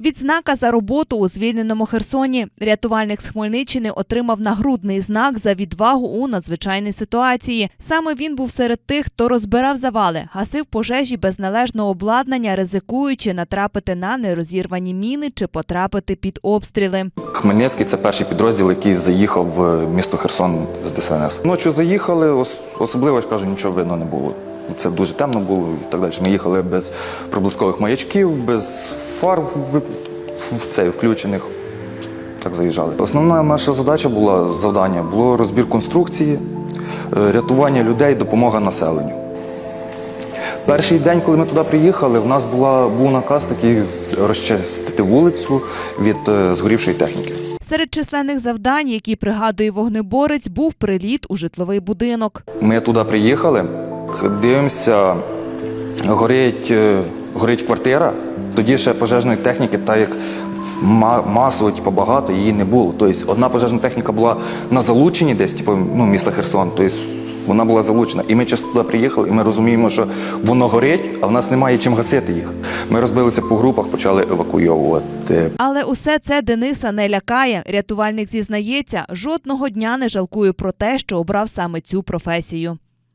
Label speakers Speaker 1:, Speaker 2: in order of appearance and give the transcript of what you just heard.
Speaker 1: Відзнака за роботу у звільненому Херсоні. Рятувальник з Хмельниччини отримав нагрудний знак за відвагу у надзвичайній ситуації. Саме він був серед тих, хто розбирав завали, гасив пожежі без належного обладнання, ризикуючи натрапити на нерозірвані міни чи потрапити під обстріли.
Speaker 2: Хмельницький це перший підрозділ, який заїхав в місто Херсон з ДСНС. Ночі заїхали, особливо ж кажу, нічого видно не було. Це дуже темно було і так далі. Ми їхали без проблискових маячків, без фар в, в, цей, включених. Так заїжджали. Основна наша задача була завдання було розбір конструкції, е, рятування людей, допомога населенню. Перший день, коли ми туди приїхали, в нас була, був наказ такий розчистити вулицю від е, згорівшої техніки.
Speaker 1: Серед численних завдань, які пригадує вогнеборець, був приліт у житловий будинок.
Speaker 2: Ми туди приїхали, дивимося, горить, е, горить квартира. Тоді ще пожежної техніки, так як ма- масово, типу, багато, її не було. Тобто одна пожежна техніка була на залученні десь, типу, ну, міста Херсон. Тобто вона була залучена. І ми часто туди приїхали, і ми розуміємо, що воно горить, а в нас немає чим гасити їх. Ми розбилися по групах, почали евакуйовувати.
Speaker 1: Але усе це Дениса не лякає. Рятувальник зізнається, жодного дня не жалкує про те, що обрав саме цю професію.